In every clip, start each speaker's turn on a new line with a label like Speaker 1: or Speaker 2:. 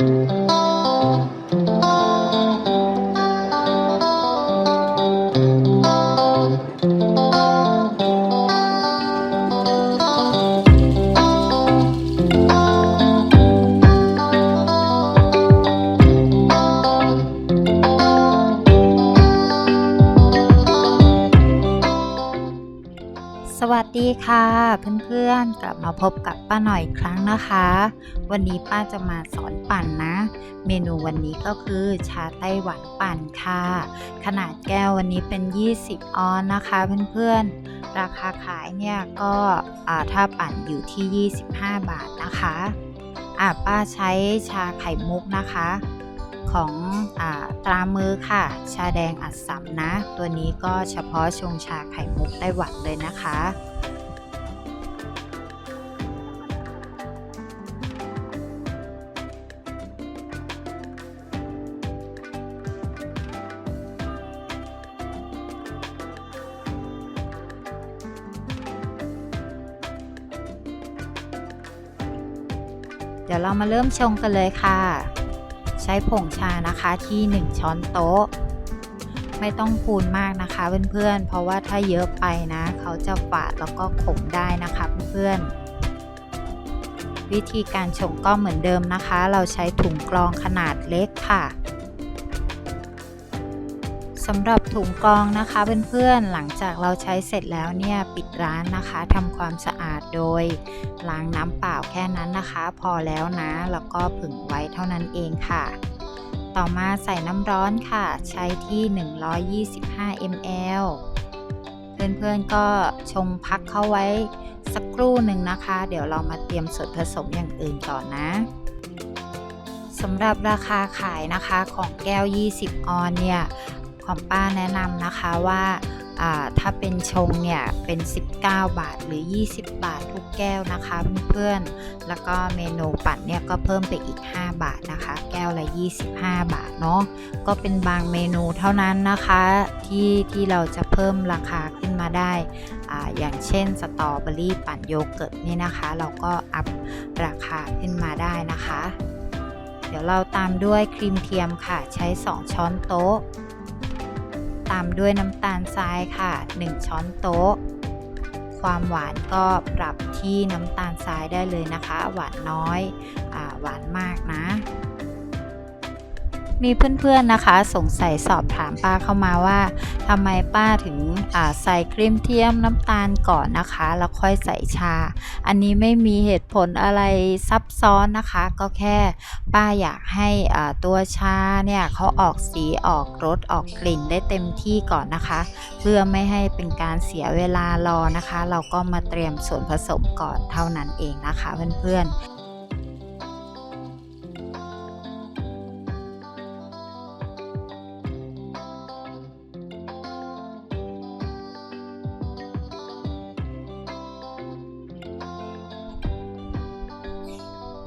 Speaker 1: ส ค่ะเพื่อนๆ กลับมาพบกับป้าหน่อยอีกครั้งนะคะ วันนี้ป้าจะมาสอนปั่นนะ เมนูวันนี้ก็คือชาไต้หวันปั่นค่ะ ขนาดแก้ววันนี้เป็น 20 ออนนะคะเพื่อนๆ ราคาขายเนี่ยก็ถ้าปั่นอยู่ที่ 25 บาทนะคะอ่าป้าใช้ชาไข่มุกนะคะของอตรามือค่ะ ชาแดงอัดสำนะ ตัวนี้ก็เฉพาะชงชาไข่มุกไต้หวันเลยนะคะ ดี๋ยวเรามาเริ่มชงกันเลยค่ะ ใช้ผงชานะคะที่ 1 ช้อนโต๊ะ ไม่ต้องพูนมากนะคะเพื่อนๆ เพราะว่าถ้าเยอะไปนะ เขาจะฝาดแล้วก็ขมได้นะคะเพื่อนๆ วิธีการชงก็เหมือนเดิมนะคะ เราใช้ถุงกรองขนาดเล็กค่ะ สำหรับถุงกองนะคะเพื่อนๆ หลังจากเราใช้เสร็จแล้วเนี่ยปิดร้านนะคะทำความสะอาดโดยล้างน้ำเปล่าแค่นั้นนะคะ พอแล้วนะแล้วก็ผึ่งไว้เท่านั้นเองค่ะ ต่อมาใส่น้ำร้อนค่ะ ใช้ที่ 125 ml เพื่อนๆก็ชงพักเข้าไว้สักครู่หนึ่งนะคะ เดี๋ยวเรามาเตรียมส่วนผสมอย่างอื่นก่อนนะสำหรับราคาขายนะคะของแก้ว 20 ออนเนี่ย องป้าแนะนำนะคะว่าถ้าเป็นชงเนี่ยเป็น 19 บาทหรือ 20 บาททุกแก้วนะคะเพื่อนๆ แล้วก็เมนูปั่นเนี่ยก็เพิ่มไปอีก 5 บาทนะคะ แก้วละ 25 บาทเนาะก็เป็นบางเมนูเท่านั้นนะคะที่ที่เราจะเพิ่มราคาขึ้นมาได้ออย่างเช่นสตรอเบอรี่ปั่นโยเกิร์ตนี่นะคะ เราก็อัพราคาขึ้นมาได้นะคะ เดี๋ยวเราตามด้วยครีมเทียมค่ะใช้ 2 ช้อนโต๊ะ ตามด้วยน้ำตาลทรายค่ะ 1 ช้อนโต๊ะ ความหวานก็ปรับที่น้ำตาลทรายได้เลยนะคะ หวานน้อยอหวานมากนะ มีเพื่อนๆนะคะ สงสัยสอบถามป้าเข้ามาว่าทำไมป้าถึงใส่ครีมเทียมน้ำตาลก่อนนะคะ แล้วค่อยใส่ชา อันนี้ไม่มีเหตุผลอะไรซับซ้อนนะคะ ก็แค่ป้าอยากให้ตัวชาเนี่ยเขาออกสีออกรสออกกลิ่นได้เต็มที่ก่อนนะคะ เพื่อไม่ให้เป็นการเสียเวลารอนะคะ เราก็มาเตรียมส่วนผสมก่อนเท่านั้นเองนะคะเพื่อนๆ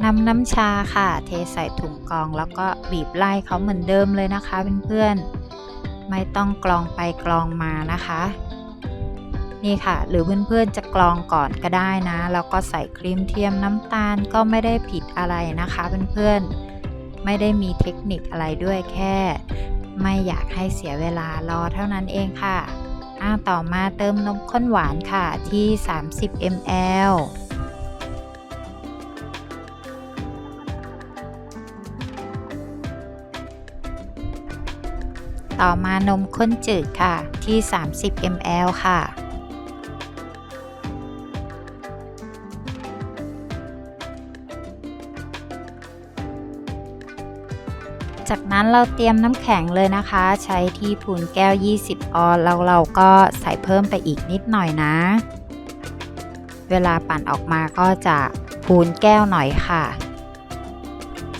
Speaker 1: นำน้ำชาค่ะ เทใส่ถุงกรองแล้วก็บีบไล่เขาเหมือนเดิมเลยนะคะเพื่อนๆไม่ต้องกรองไปกรองมานะคะ นี่ค่ะ หรือเพื่อนๆจะกรองก่อนก็ได้นะ แล้วก็ใส่ครีมเทียมน้ำตาลก็ไม่ได้ผิดอะไรนะคะเพื่อนๆไม่ได้มีเทคนิคอะไรด้วยแค่ ไม่อยากให้เสียเวลารอเท่านั้นเองค่ะอ่าต่อมาเติมนมข้นหวานค่ะที่ 30 ml ต่อมานมข้นจืดค่ะที่ 30 ml ค่ะ จากนั้นเราเตรียมน้ำแข็งเลยนะคะ ใช้ที่พูนแก้ว 20 ออนแล้วเราก็ใส่เพิ่มไปอีกนิดหน่อยนะ เวลาปั่นออกมาก็จะพูนแก้วหน่อยค่ะ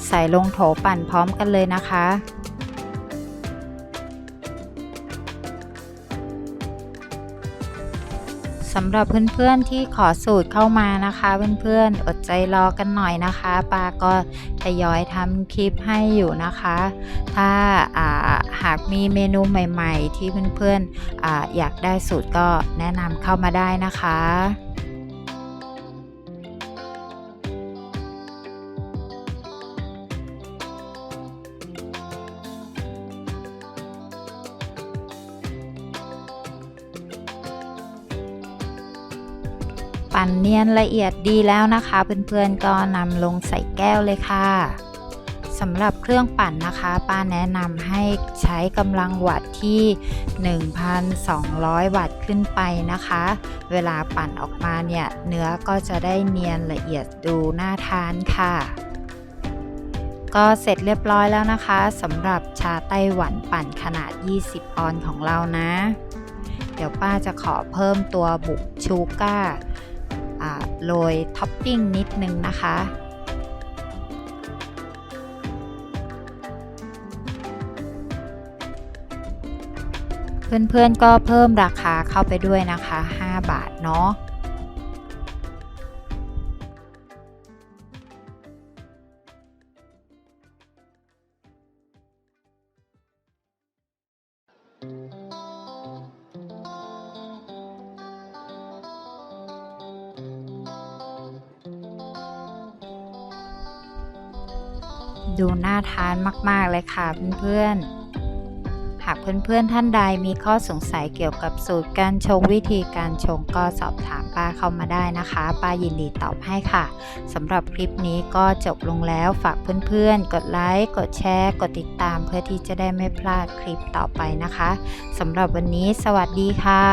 Speaker 1: ใส่ลงโถปั่นพร้อมกันเลยนะคะ สำหรับเพื่อนๆที่ขอสูตรเข้ามานะคะ เพื่อนๆอดใจรอกันหน่อยนะคะปาก็ทยอยทำคลิปให้อยู่นะคะ ถ้าาหากมีเมนูใหม่ ๆ ที่เพื่อนๆออยากได้สูตรก็แนะนำเข้ามาได้นะคะ ปั่นเนียนละเอียดดีแล้วนะคะ เพื่อนๆก็นำลงใส่แก้วเลยค่ะสำหรับเครื่องปั่นนะคะป้าแนะนำให้ใช้กำลังวัตต์ที่ 1,200 วัตต์ขึ้นไปนะคะ เวลาปั่นออกมาเนี่ยเนื้อก็จะได้เนียนละเอียดดูน่าทานค่ะ ก็เสร็จเรียบร้อยแล้วนะคะสำหรับชาไต้หวันปั่นขนาด 20 ออนของเรานะ เดี๋ยวป้าจะขอเพิ่มตัวบุกชูก้าอ่า โรยท็อปปิ้งนิดนึงนะคะเพื่อนๆก็เพิ่มราคาเข้าไปด้วยนะคะ 5 บาทเนาะ ดูน่าทานมากๆเลยค่ะเพื่อนๆ หากเพื่อนๆท่านใดมีข้อสงสัยเกี่ยวกับสูตรการชงวิธีการชงก็สอบถามป้าเข้ามาได้นะคะป้ายินดีตอบให้ค่ะสำหรับคลิปนี้ก็จบลงแล้วฝากเพื่อนๆ กดไลค์กดแชร์ กดติดตามเพื่อที่จะได้ไม่พลาดคลิปต่อไปนะคะสำหรับวันนี้สวัสดีค่ะ